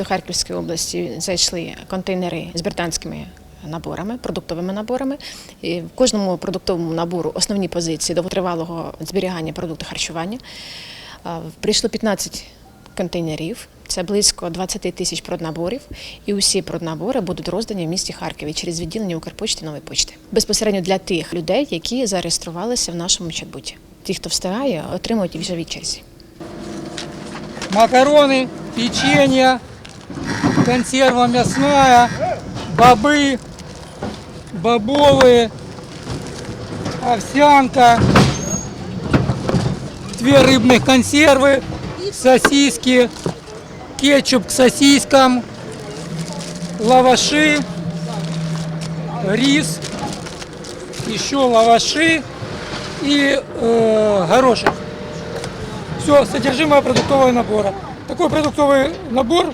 до Харківської області зайшли контейнери з британськими наборами, продуктовими наборами. І в кожному продуктовому набору основні позиції довготривалого зберігання продукту харчування. Прийшло 15 контейнерів. Це близько 20 тисяч проднаборів, і усі проднабори будуть роздані в місті Харкові через відділення Укрпочти нової почти. Безпосередньо для тих людей, які зареєструвалися в нашому чат-боті. Ті, хто встигає, отримують вже від черзі. макароны, печенье, консерва мясная, бобы, бобовые, овсянка, две рыбных консервы, сосиски, кетчуп к сосискам, лаваши, рис, еще лаваши и э, горошек. Все, содержимое продуктового набора. Такой продуктовый набор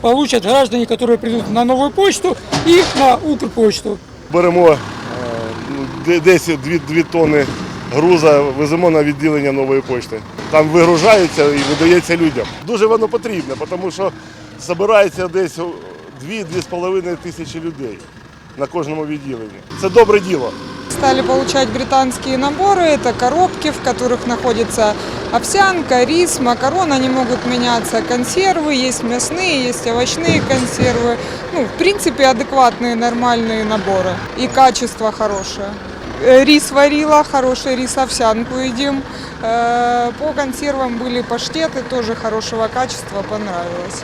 получат граждане, которые придут на новую почту и на Укрпочту. Беремо е, ну, де- десь 2, тонни груза, веземо на відділення нової пошти. Там вигружається і видається людям. Дуже воно потрібно, тому що збирається десь 2-2,5 тисячі людей на кожному відділенні. Це добре діло. Стали получать британские наборы. Это коробки, в которых находится овсянка, рис, макарон. Они могут меняться. Консервы, есть мясные, есть овощные консервы. Ну, в принципе, адекватные, нормальные наборы. И качество хорошее. Э, Рис варила, хороший рис, овсянку едим. Э, По консервам были паштеты, тоже хорошего качества, понравилось.